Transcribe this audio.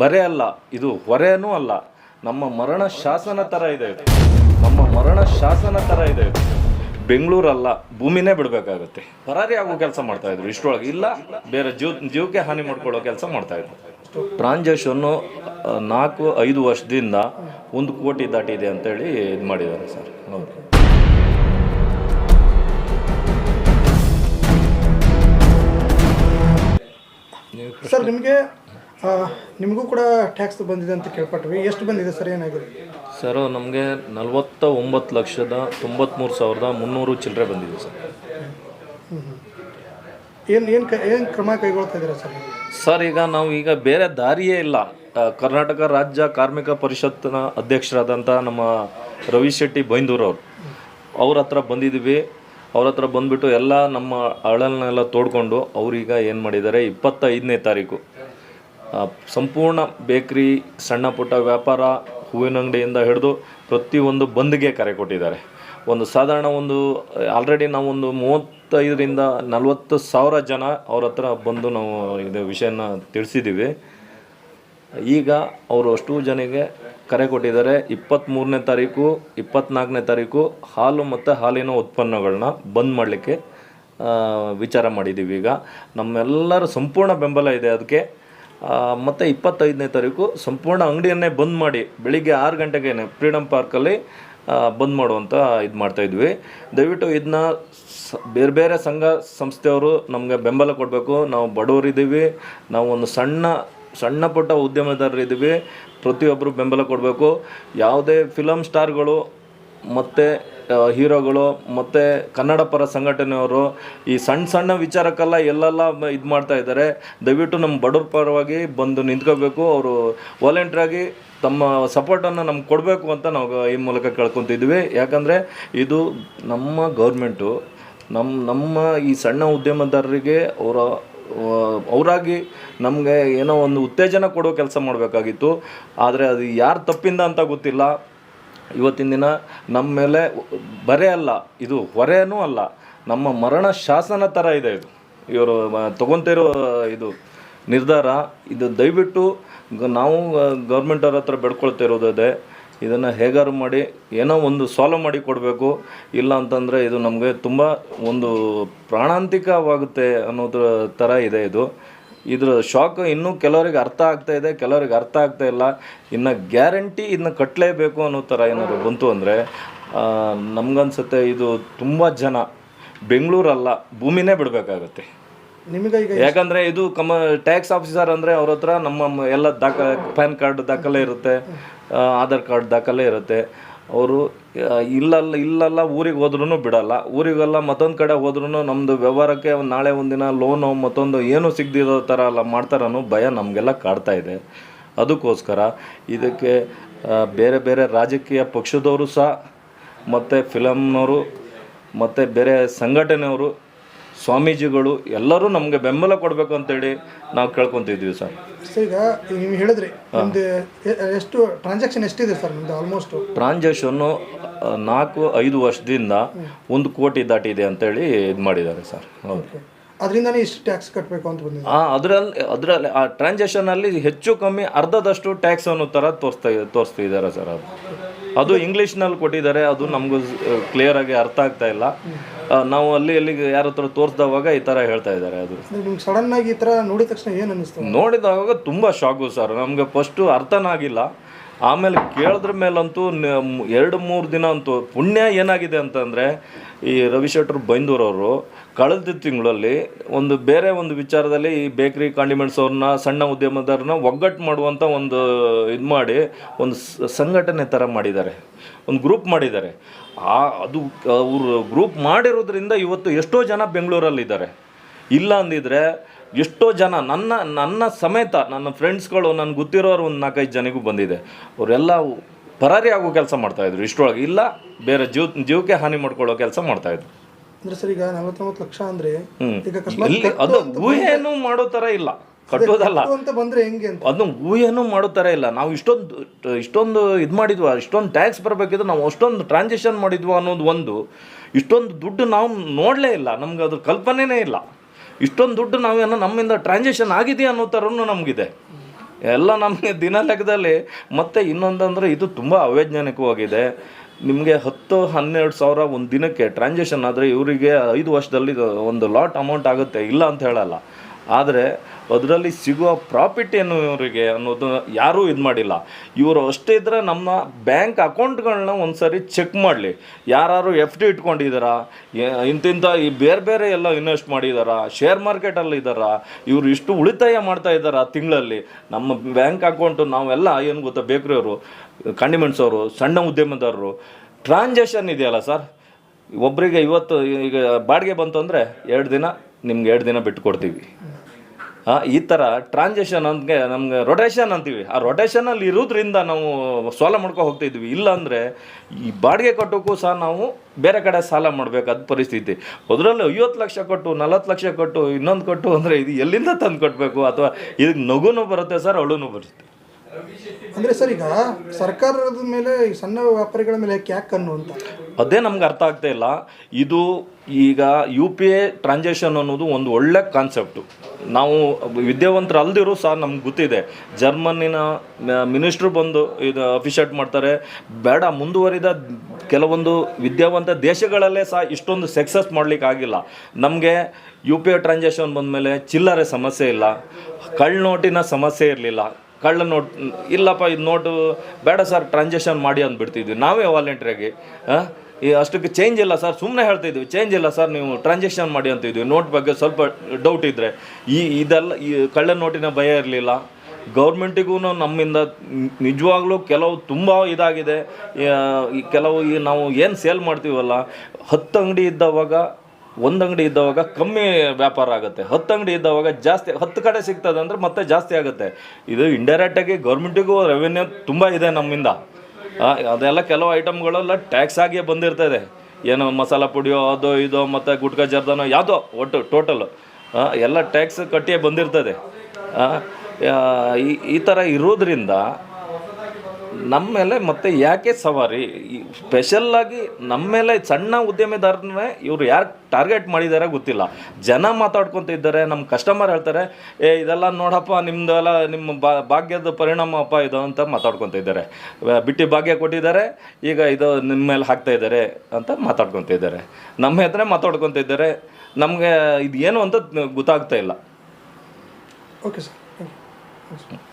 ಬರೇ ಅಲ್ಲ, ಇದು ಹೊರೆಯೂ ಅಲ್ಲ. ನಮ್ಮ ಮರಣ ಶಾಸನ ಥರ ಇದೆ ನಮ್ಮ ಮರಣ ಶಾಸನ ಥರ ಇದೆ ಬೆಂಗಳೂರಲ್ಲ, ಭೂಮಿನೇ ಬಿಡಬೇಕಾಗುತ್ತೆ. ಪರಾರಿ ಆಗೋ ಕೆಲಸ ಮಾಡ್ತಾ ಇದ್ರು ಇಷ್ಟರೊಳಗೆ ಇಲ್ಲ, ಬೇರೆ ಜೀವ, ಜೀವಕ್ಕೆ ಹಾನಿ ಮಾಡ್ಕೊಳ್ಳೋ ಕೆಲಸ ಮಾಡ್ತಾ ಇದ್ರು. ಟ್ರಾನ್ಸಾಕ್ಷನ್ನು ನಾಲ್ಕು, ಐದು ವರ್ಷದಿಂದ ಒಂದು ಕೋಟಿ ದಾಟಿದೆ ಅಂತೇಳಿ ಇದು ಮಾಡಿದ್ದಾರೆ ಸರ್. ಹೌದು. ಸರ್, ನಿಮಗೆ ನಿಮಗೂ ಕೂಡ ಟ್ಯಾಕ್ಸ್ ಬಂದಿದೆ ಅಂತ ಕೇಳ್ಪಟ್ವಿ. ಎಷ್ಟು ಬಂದಿದೆ ಸರ್ ಏನಾಗಿದೆ? ಸರ್ ನಮಗೆ ನಲವತ್ತ ಒಂಬತ್ತು ಲಕ್ಷದ ತೊಂಬತ್ತ್ಮೂರು ಸಾವಿರದ ಮುನ್ನೂರು ಚಿಲ್ಲರೆ ಬಂದಿದೆ ಸರ್. ಏನು ಏನು ಕ ಏನು ಕ್ರಮ ಕೈಗೊಳ್ತಾ ಇದ್ದೀರಾ ಸರ್? ಸರ್ ಈಗ ನಾವು ಈಗ ಬೇರೆ ದಾರಿಯೇ ಇಲ್ಲ. ಕರ್ನಾಟಕ ರಾಜ್ಯ ಕಾರ್ಮಿಕ ಪರಿಷತ್ತಿನ ಅಧ್ಯಕ್ಷರಾದಂಥ ನಮ್ಮ ರವಿ ಶೆಟ್ಟಿ ಬೈಂದೂರವ್ರು ಅವ್ರ. ಹತ್ರ ಬಂದಿದ್ದೀವಿ ಅವ್ರ ಹತ್ರ ಬಂದ್ಬಿಟ್ಟು ಎಲ್ಲ ನಮ್ಮ ಅಳಲನ್ನೆಲ್ಲ ತೋಡ್ಕೊಂಡು ಅವ್ರೀಗ ಏನು ಮಾಡಿದ್ದಾರೆ ಇಪ್ಪತ್ತೈದನೇ ತಾರೀಕು. ಸಂಪೂರ್ಣ ಬೇಕ್ರಿ, ಸಣ್ಣ ಪುಟ್ಟ ವ್ಯಾಪಾರ, ಹೂವಿನ ಅಂಗಡಿಯಿಂದ ಹಿಡಿದು ಪ್ರತಿಯೊಂದು ಬಂದ್ಗೆ ಕರೆ ಕೊಟ್ಟಿದ್ದಾರೆ. ಒಂದು ಸಾಧಾರಣ ಒಂದು ಆಲ್ರೆಡಿ ನಾವು ಒಂದು ಮೂವತ್ತೈದರಿಂದ ನಲವತ್ತು ಸಾವಿರ ಜನ ಅವ್ರ ಹತ್ರ ಬಂದು ನಾವು ಇದು ವಿಷಯನ ತಿಳಿಸಿದ್ದೀವಿ. ಈಗ ಅವರು ಅಷ್ಟು ಜನಿಗೆ ಕರೆ ಕೊಟ್ಟಿದ್ದಾರೆ. ಇಪ್ಪತ್ತ್ಮೂರನೇ ತಾರೀಕು ಇಪ್ಪತ್ತ್ನಾಲ್ಕನೇ ತಾರೀಕು ಹಾಲು ಮತ್ತು ಹಾಲಿನ ಉತ್ಪನ್ನಗಳನ್ನ ಬಂದ್ ಮಾಡಲಿಕ್ಕೆ ವಿಚಾರ ಮಾಡಿದ್ದೀವಿ ಈಗ. ನಮ್ಮೆಲ್ಲರ ಸಂಪೂರ್ಣ ಬೆಂಬಲ ಇದೆ. ಅದಕ್ಕೆ ಮತ್ತು ಇಪ್ಪತ್ತೈದನೇ ತಾರೀಕು ಸಂಪೂರ್ಣ ಅಂಗಡಿಯನ್ನೇ ಬಂದ್ ಮಾಡಿ ಬೆಳಿಗ್ಗೆ ಆರು ಗಂಟೆಗೆ ಫ್ರೀಡಮ್ ಪಾರ್ಕಲ್ಲಿ ಬಂದ್ ಮಾಡುವಂಥ ಇದು ಮಾಡ್ತಾಯಿದ್ವಿ ದಯವಿಟ್ಟು ಇದನ್ನ ಬೇರೆ ಬೇರೆ ಸಂಘ ಸಂಸ್ಥೆಯವರು ನಮಗೆ ಬೆಂಬಲ ಕೊಡಬೇಕು. ನಾವು ಬಡವರಿದ್ದೀವಿ ನಾವು ಒಂದು ಸಣ್ಣ ಸಣ್ಣ ಪುಟ್ಟ ಉದ್ಯಮದಾರರಿದ್ದೀವಿ ಪ್ರತಿಯೊಬ್ಬರು ಬೆಂಬಲ ಕೊಡಬೇಕು. ಯಾವುದೇ ಫಿಲಮ್ ಸ್ಟಾರ್ಗಳು ಮತ್ತು ಹೀರೋಗಳು ಮತ್ತು ಕನ್ನಡ ಪರ ಸಂಘಟನೆಯವರು ಈ ಸಣ್ಣ ಸಣ್ಣ ವಿಚಾರಕ್ಕೆಲ್ಲ ಎಲ್ಲೆಲ್ಲ ಇದು ಮಾಡ್ತಾ ಇದ್ದಾರೆ. ದಯವಿಟ್ಟು ನಮ್ಮ ಬಡವ್ರ ಪರವಾಗಿ ಬಂದು ನಿಂತ್ಕೋಬೇಕು. ಅವರು ವಾಲಂಟ್ರಾಗಿ ತಮ್ಮ ಸಪೋರ್ಟನ್ನು ನಮ್ಗೆ ಕೊಡಬೇಕು ಅಂತ ನಾವು ಈ ಮೂಲಕ ಕೇಳ್ಕೊತಿದ್ವಿ. ಯಾಕಂದರೆ ಇದು ನಮ್ಮ ಗೌರ್ಮೆಂಟು ನಮ್ಮ ನಮ್ಮ ಈ ಸಣ್ಣ ಉದ್ಯಮದಾರರಿಗೆ ಅವರ, ಅವರಾಗಿ ನಮಗೆ ಏನೋ ಒಂದು ಉತ್ತೇಜನ ಕೊಡೋ ಕೆಲಸ ಮಾಡಬೇಕಾಗಿತ್ತು. ಆದರೆ ಅದು ಯಾರು ತಪ್ಪಿಂದ ಅಂತ ಗೊತ್ತಿಲ್ಲ. ಇವತ್ತಿನ ದಿನ ನಮ್ಮ ಮೇಲೆ ಬರೇ ಅಲ್ಲ, ಇದು ಹೊರೆಯೂ ಅಲ್ಲ, ನಮ್ಮ ಮರಣ ಶಾಸನ ಥರ ಇದೆ ಇದು. ಇವರು ತೊಗೊತಿರೋ, ಇದು ನಿರ್ಧಾರ, ಇದು ದಯವಿಟ್ಟು ನಾವು ಗೌರ್ಮೆಂಟವ್ರ ಹತ್ರ ಬೆಡ್ಕೊಳ್ತಾ ಇರೋದೇ ಇದನ್ನು ಹೇಗಾರು ಮಾಡಿ, ಏನೋ ಒಂದು ಸಾಲ್ವ್ ಮಾಡಿ ಕೊಡಬೇಕು. ಇಲ್ಲ ಅಂತಂದರೆ ಇದು ನಮಗೆ ತುಂಬ ಒಂದು ಪ್ರಾಣಾಂತಿಕವಾಗುತ್ತೆ ಅನ್ನೋದ್ರ ಥರ ಇದೆ ಇದು. ಇದ್ರ ಶಾಕ್ ಇನ್ನೂ ಕೆಲವರಿಗೆ ಅರ್ಥ ಆಗ್ತಾ ಇದೆ ಕೆಲವರಿಗೆ ಅರ್ಥ ಆಗ್ತಾ ಇಲ್ಲ. ಇನ್ನು ಗ್ಯಾರಂಟಿ ಇದನ್ನ ಕಟ್ಟಲೇಬೇಕು ಅನ್ನೋ ಥರ ಏನಾದ್ರು ಬಂತು ಅಂದರೆ ನಮ್ಗನ್ಸುತ್ತೆ ಇದು ತುಂಬ ಜನ ಬೆಂಗಳೂರಲ್ಲ ಭೂಮಿನೇ ಬಿಡಬೇಕಾಗತ್ತೆ. ನಿಮಗೆ ಈಗ ಯಾಕಂದರೆ ಇದು ಕಮ ಟ್ಯಾಕ್ಸ್ ಆಫೀಸರ್ ಅಂದರೆ ಅವ್ರ ಹತ್ರ ನಮ್ಮ ಎಲ್ಲ ದಾಖಲೆ ಪ್ಯಾನ್ ಕಾರ್ಡ್ ದಾಖಲೆ ಇರುತ್ತೆ ಆಧಾರ್ ಕಾರ್ಡ್ ದಾಖಲೆ ಇರುತ್ತೆ. ಅವರು ಇಲ್ಲಲ್ಲ ಇಲ್ಲಲ್ಲ, ಊರಿಗೆ ಹೋದ್ರೂ ಬಿಡಲ್ಲ. ಊರಿಗೆಲ್ಲ ಮತ್ತೊಂದು ಕಡೆ ಹೋದ್ರೂ ನಮ್ಮದು ವ್ಯವಹಾರಕ್ಕೆ ನಾಳೆ ಒಂದಿನ ಲೋನು ಮತ್ತೊಂದು ಏನು ಸಿಗದಿರೋ ಥರ ಎಲ್ಲ ಮಾಡ್ತಾರೆ ಭಯ ನಮಗೆಲ್ಲ ಕಾಡ್ತಾ ಇದೆ. ಅದಕ್ಕೋಸ್ಕರ ಇದಕ್ಕೆ ಬೇರೆ ಬೇರೆ ರಾಜಕೀಯ ಪಕ್ಷದವರು ಸಹ, ಮತ್ತು ಫಿಲಮ್ನವರು ಮತ್ತು ಬೇರೆ ಸಂಘಟನೆಯವರು, ಸ್ವಾಮೀಜಿಗಳು ಎಲ್ಲರೂ ನಮಗೆ ಬೆಂಬಲ ಕೊಡಬೇಕು ಅಂತೇಳಿ ನಾವು ಕೇಳ್ಕೊತಿದ್ವಿ ಸರ್. ಸರ್ ಈಗ ನೀವು ಹೇಳಿದ್ರಿ ನಿಮ್ದು ಎಷ್ಟು ಟ್ರಾನ್ಸಾಕ್ಷನ್ ಎಷ್ಟಿದೆ ಸರ್ ನಿಮ್ದು ಆಲ್ಮೋಸ್ಟ್ ಟ್ರಾನ್ಸಾಕ್ಷನ್ನು ನಾಲ್ಕು ಐದು ವರ್ಷದಿಂದ ಒಂದು ಕೋಟಿ ದಾಟಿದೆ ಅಂತೇಳಿ ಇದು ಮಾಡಿದ್ದಾರೆ ಸರ್ ಹೌದು. ಅದರಿಂದನೇ ಇಷ್ಟು ಟ್ಯಾಕ್ಸ್ ಕಟ್ಟಬೇಕು ಅಂತ ಬಂದಿದೆ. ಆ ಅದರಲ್ಲಿ ಅದರಲ್ಲಿ ಆ ಟ್ರಾನ್ಸಾಕ್ಷನಲ್ಲಿ ಹೆಚ್ಚು ಕಮ್ಮಿ ಅರ್ಧದಷ್ಟು ಟ್ಯಾಕ್ಸ್ ಅನ್ನೋ ಥರ ತೋರಿಸ್ತಾ ತೋರಿಸ್ತಿದ್ದಾರೆ ಸರ್ ಅದು. ಅದು ಇಂಗ್ಲೀಷ್ನಲ್ಲಿ ಕೊಟ್ಟಿದ್ದಾರೆ ಅದು ನಮಗೂ ಕ್ಲಿಯರಾಗಿ ಅರ್ಥ ಆಗ್ತಾ ಇಲ್ಲ. ನಾವು ಅಲ್ಲಿ ಅಲ್ಲಿಗೆ ಯಾರ ಹತ್ರ ತೋರಿಸಿದವಾಗ ಈ ಥರ ಹೇಳ್ತಾ ಇದ್ದಾರೆ ಅದು. ನಿಮ್ಗೆ ಸಡನ್ ಆಗಿ ಈ ಥರ ನೋಡಿದ ತಕ್ಷಣ ಏನು ಅನ್ನಿಸ್ತು? ನೋಡಿದಾಗ ತುಂಬ ಶಾಕು ಸರ್. ನಮಗೆ ಫಸ್ಟು ಅರ್ಥನಾಗಿಲ್ಲ. ಆಮೇಲೆ ಕೇಳಿದ್ರ ಮೇಲಂತೂ ಎರಡು ಮೂರು ದಿನ ಅಂತೂ ಪುಣ್ಯ ಏನಾಗಿದೆ ಅಂತಂದರೆ ಈ ರವಿಶೆಟ್ರು ಬೈಂದೂರವರು ಕಳೆದ ತಿಂಗಳಲ್ಲಿ ಒಂದು ಬೇರೆ ಒಂದು ವಿಚಾರದಲ್ಲಿ ಈ ಬೇಕ್ರಿ ಕಾಂಡಿಮೆಂಟ್ಸ್ ಅವ್ರನ್ನ ಸಣ್ಣ ಉದ್ಯಮದಾರನ ಒಗ್ಗಟ್ಟು ಮಾಡುವಂಥ ಒಂದು ಇದು ಮಾಡಿ ಒಂದು ಸಂಘಟನೆ ಥರ ಮಾಡಿದ್ದಾರೆ. ಒಂದು ಗ್ರೂಪ್ ಮಾಡಿದ್ದಾರೆ. ಆ, ಅದು ಅವರು ಗ್ರೂಪ್ ಮಾಡಿರೋದ್ರಿಂದ ಇವತ್ತು ಎಷ್ಟೋ ಜನ ಬೆಂಗಳೂರಲ್ಲಿದ್ದಾರೆ. ಇಲ್ಲ ಅಂದಿದ್ರೆ ಎಷ್ಟೋ ಜನ ನನ್ನ ನನ್ನ ಸಮೇತ ನನ್ನ ಫ್ರೆಂಡ್ಸ್ಗಳು ನನಗೆ ಗೊತ್ತಿರೋರು ಒಂದು ನಾಲ್ಕೈದು ಜನಿಗೂ ಬಂದಿದೆ. ಅವರೆಲ್ಲ ಪರಾರಿ ಆಗೋ ಕೆಲಸ ಮಾಡ್ತಾಯಿದ್ರು ಇಷ್ಟೊಳಗೆ ಇಲ್ಲ ಬೇರೆ ಜೀವ ಜೀವಕ್ಕೆ ಹಾನಿ ಮಾಡ್ಕೊಳ್ಳೋ ಕೆಲಸ ಮಾಡ್ತಾಯಿದ್ರು ಅಂದ್ರೆ ಸರ್ ಈಗ ನಲವತ್ತೊಂಬತ್ತು ಲಕ್ಷ ಅಂದ್ರೆ ಈಗ ಅಕಸ್ಮಾತ್ ಇಲ್ಲಿ ಅದು ಊಹೆನೂ ಮಾಡೋ ಥರ ಇಲ್ಲ. ಕಟ್ಟೋದಲ್ಲ ಕಟ್ಟು ಅಂತ ಬಂದ್ರೆ ಹೆಂಗೆ ಅಂತ? ಅದನ್ನು ಊಹೆನೂ ಮಾಡೋ ಥರ ಇಲ್ಲ. ನಾವು ಇಷ್ಟೊಂದು ಇಷ್ಟೊಂದು ಇದು ಮಾಡಿದ್ವ ಇಷ್ಟೊಂದು ಟ್ಯಾಕ್ಸ್ ಬರಬೇಕಿದ್ರೆ ನಾವು ಅಷ್ಟೊಂದು ಟ್ರಾನ್ಸಾಕ್ಷನ್ ಮಾಡಿದ್ವು ಅನ್ನೋದು ಒಂದು. ಇಷ್ಟೊಂದು ದುಡ್ಡು ನಾವು ನೋಡಲೇ ಇಲ್ಲ. ನಮ್ಗೆ ಅದ್ರ ಕಲ್ಪನೆನೇ ಇಲ್ಲ. ಇಷ್ಟೊಂದು ದುಡ್ಡು ನಾವೇನೋ ನಮ್ಮಿಂದ ಟ್ರಾನ್ಸಾಕ್ಷನ್ ಆಗಿದೆ ಅನ್ನೋ ಥರನೂ ನಮಗಿದೆ. ಎಲ್ಲ ನಮಗೆ ದಿನ ಲೆಕ್ಕದಲ್ಲಿ ಮತ್ತು ಇನ್ನೊಂದಂದರೆ ಇದು ತುಂಬ ಅವೈಜ್ಞಾನಿಕವಾಗಿದೆ. ನಿಮಗೆ ಹತ್ತು ಹನ್ನೆರಡು ಸಾವಿರ ಒಂದು ದಿನಕ್ಕೆ ಟ್ರಾನ್ಸಾಕ್ಷನ್ ಆದರೆ ಇವರಿಗೆ ಐದು ವರ್ಷದಲ್ಲಿ ಒಂದು ಲಾಟ್ ಅಮೌಂಟ್ ಆಗುತ್ತೆ, ಇಲ್ಲ ಅಂತ ಹೇಳಲ್ಲ. ಆದರೆ ಅದರಲ್ಲಿ ಸಿಗುವ ಪ್ರಾಫಿಟ್ ಏನು ಇವರಿಗೆ ಅನ್ನೋದು ಯಾರೂ ಇದು ಮಾಡಿಲ್ಲ. ಇವರು ಅಷ್ಟೇ ಇದ್ದರೆ ನಮ್ಮ ಬ್ಯಾಂಕ್ ಅಕೌಂಟ್ಗಳನ್ನ ಒಂದು ಸರಿ ಚೆಕ್ ಮಾಡಲಿ. ಯಾರು ಎಫ್ ಡಿ ಇಟ್ಕೊಂಡಿದ್ದಾರಾ ಇಂತಿಂಥ ಈ ಬೇರೆ ಬೇರೆ ಎಲ್ಲ ಇನ್ವೆಸ್ಟ್ ಮಾಡಿದಾರಾ? ಶೇರ್ ಮಾರ್ಕೆಟಲ್ಲಿ ಇದ್ದಾರಾ ಇವರು ಇಷ್ಟು ಉಳಿತಾಯ ಮಾಡ್ತಾ ಇದ್ದಾರಾ ತಿಂಗಳಲ್ಲಿ? ನಮ್ಮ ಬ್ಯಾಂಕ್ ಅಕೌಂಟು ನಾವೆಲ್ಲ ಏನು ಗೊತ್ತಾ ಬೇಕ್ರಿಯವರು ಕಂಡಿಮೆಂಟ್ಸ್ ಅವರು, ಸಣ್ಣ ಉದ್ಯಮದಾರರು ಟ್ರಾನ್ಸಾಕ್ಷನ್ ಇದೆಯಲ್ಲ ಸರ್? ಒಬ್ಬರಿಗೆ ಇವತ್ತು ಈಗ ಬಾಡಿಗೆ ಬಂತು ಅಂದರೆ ಎರಡು ದಿನ ನಿಮ್ಗೆ ಎರಡು ದಿನ ಬಿಟ್ಟು ಕೊಡ್ತೀವಿ. ಈ ಥರ ಟ್ರಾನ್ಸಾಕ್ಷನ್ ಅಂತ ನಮ್ಗೆ ರೊಟೇಷನ್ ಅಂತೀವಿ. ಆ ರೊಟೇಷನಲ್ಲಿ ಇರೋದ್ರಿಂದ ನಾವು ಸಾಲ ಮಾಡ್ಕೊ ಹೋಗ್ತಾ ಇಲ್ಲಾಂದರೆ ಈ ಬಾಡಿಗೆ ಕಟ್ಟೋಕ್ಕೂ ಸಹ ನಾವು ಬೇರೆ ಕಡೆ ಸಾಲ ಮಾಡಬೇಕಾದ ಪರಿಸ್ಥಿತಿ. ಅದರಲ್ಲಿ ಐವತ್ತು ಲಕ್ಷ ಕೊಟ್ಟು, ನಲವತ್ತು ಲಕ್ಷ ಕೊಟ್ಟು, ಇನ್ನೊಂದು ಕೊಟ್ಟು ಅಂದರೆ ಇದು ಎಲ್ಲಿಂದ ತಂದು ಕಟ್ಟಬೇಕು ಅಥವಾ ಇದಕ್ಕೆ ನಗುನೂ ಬರುತ್ತೆ ಸರ್, ಅಳುನೂ ಬರುತ್ತೆ. ಅಂದರೆ ಸರ್ ಈಗ ಸರ್ಕಾರದ ಮೇಲೆ ಸಣ್ಣ ವ್ಯಾಪಾರಿಗಳ ಮೇಲೆ ಯಾಕೆ ಕಣ್ಣು ಅಂತ? ಅದೇ ನಮ್ಗೆ ಅರ್ಥ ಆಗ್ತಾ ಇಲ್ಲ. ಇದು ಈಗ ಯು ಪಿ ಎ ಟ್ರಾನ್ಸಾಕ್ಷನ್ ಅನ್ನೋದು ಒಂದು ಒಳ್ಳೆ ಕಾನ್ಸೆಪ್ಟು ನಾವು ವಿದ್ಯಾವಂತರು ಅಲ್ದಿರೋ ಸಹ ನಮ್ಗೆ ಗೊತ್ತಿದೆ. ಜರ್ಮನಿನ ಮಿನಿಸ್ಟ್ರು ಬಂದು ಇದು ಅಫಿಷಿಯೇಟ್ ಮಾಡ್ತಾರೆ. ಬೇಡ, ಮುಂದುವರಿದ ಕೆಲವೊಂದು ವಿದ್ಯಾವಂತ ದೇಶಗಳಲ್ಲೇ ಸಹ ಇಷ್ಟೊಂದು ಸಕ್ಸಸ್ ಮಾಡಲಿಕ್ಕೆ ಆಗಿಲ್ಲ. ನಮಗೆ ಯು ಪಿ ಐ ಟ್ರಾನ್ಸಾಕ್ಷನ್ ಬಂದಮೇಲೆ ಚಿಲ್ಲರೆ ಸಮಸ್ಯೆ ಇಲ್ಲ. ಕಳ್ಳ ನೋಟಿನ ಸಮಸ್ಯೆ ಇರಲಿಲ್ಲ. ಕಳ್ಳ ನೋಟ್, ಇಲ್ಲಪ್ಪ, ಇದು ನೋಟು ಬೇಡ ಸರ್ ಟ್ರಾನ್ಸಾಕ್ಷನ್ ಮಾಡಿ ಅಂದ್ಬಿಡ್ತಿದ್ವಿ ನಾವೇ ವಾಲಂಟ್ರಿಯಾಗಿ ಈ ಅಷ್ಟಕ್ಕೆ ಚೇಂಜ್ ಇಲ್ಲ ಸರ್ ಸುಮ್ಮನೆ ಹೇಳ್ತಿದ್ವಿ ಚೇಂಜ್ ಇಲ್ಲ ಸರ್, ನೀವು ಟ್ರಾನ್ಸಾಕ್ಷನ್ ಮಾಡಿ ಅಂತಿದ್ವಿ. ನೋಟ್ ಬಗ್ಗೆ ಸ್ವಲ್ಪ ಡೌಟ್ ಇದ್ದರೆ ಈ, ಇದೆಲ್ಲ, ಈ ಕಳ್ಳ ನೋಟಿನ ಭಯ ಇರಲಿಲ್ಲ. ಗೌರ್ಮೆಂಟಿಗೂ ನಮ್ಮಿಂದ ನಿಜವಾಗ್ಲೂ ಕೆಲವು ತುಂಬ ಇದಾಗಿದೆ. ಈ ಕೆಲವು ಈ ನಾವು ಏನು ಸೇಲ್ ಮಾಡ್ತೀವಲ್ಲ, ಹತ್ತು ಅಂಗಡಿ ಇದ್ದವಾಗ ಒಂದು ಅಂಗಡಿ ಇದ್ದವಾಗ ಕಮ್ಮಿ ವ್ಯಾಪಾರ ಆಗುತ್ತೆ. ಹತ್ತು ಅಂಗಡಿ ಇದ್ದವಾಗ ಜಾಸ್ತಿ, ಹತ್ತು ಕಡೆ ಸಿಗ್ತದೆ ಅಂದರೆ ಮತ್ತೆ ಜಾಸ್ತಿ ಆಗುತ್ತೆ. ಇದು ಇಂಡೈರೆಕ್ಟಾಗಿ ಗೌರ್ಮೆಂಟಿಗೂ ರೆವೆನ್ಯೂ ತುಂಬ ಇದೆ ನಮ್ಮಿಂದ. ಅದೆಲ್ಲ ಕೆಲವು ಐಟಮ್ಗಳೆಲ್ಲ ಟ್ಯಾಕ್ಸ್ ಆಗಿಯೇ ಬಂದಿರ್ತದೆ ಏನೋ ಮಸಾಲ ಪುಡಿಯೋ, ಅದು ಇದೋ, ಮತ್ತು ಗುಟ್ಕಾ ಜರ್ದನೋ, ಯಾವುದೋ ಒಟ್ಟು ಟೋಟಲ್ ಎಲ್ಲ ಟ್ಯಾಕ್ಸ್ ಕಟ್ಟಿಯೇ ಬಂದಿರ್ತದೆ. ಈ ಥರ ಇರೋದ್ರಿಂದ ನಮ್ಮ ಮೇಲೆ ಮತ್ತೆ ಯಾಕೆ ಸವಾರಿ? ಸ್ಪೆಷಲ್ಲಾಗಿ ನಮ್ಮ ಮೇಲೆ ಸಣ್ಣ ಉದ್ಯಮಿದಾರನೇ ಇವರು ಯಾರು ಟಾರ್ಗೆಟ್ ಮಾಡಿದ್ದಾರೆ ಗೊತ್ತಿಲ್ಲ. ಜನ ಮಾತಾಡ್ಕೊತ ಇದ್ದಾರೆ ನಮ್ಮ ಕಸ್ಟಮರ್ ಹೇಳ್ತಾರೆ, ಏ, ಇದೆಲ್ಲ ನೋಡಪ್ಪ ನಿಮ್ಮದೆಲ್ಲ ನಿಮ್ಮ ಭಾಗ್ಯದ ಪರಿಣಾಮ ಅಪ್ಪ ಇದು ಅಂತ ಮಾತಾಡ್ಕೊತ ಇದ್ದಾರೆ. ಬಿಟ್ಟಿ ಭಾಗ್ಯ ಕೊಟ್ಟಿದ್ದಾರೆ, ಈಗ ಇದು ನಿಮ್ಮ ಮೇಲೆ ಹಾಕ್ತಾ ಇದ್ದಾರೆ ಅಂತ ಮಾತಾಡ್ಕೊತ ಇದ್ದಾರೆ. ನಮ್ಮ ಹೆದ್ರೆ ಮಾತಾಡ್ಕೊತ ಇದ್ದಾರೆ. ನಮಗೆ ಇದು ಏನು ಅಂತ ಗೊತ್ತಾಗ್ತಾ ಇಲ್ಲ. Okay sir thank you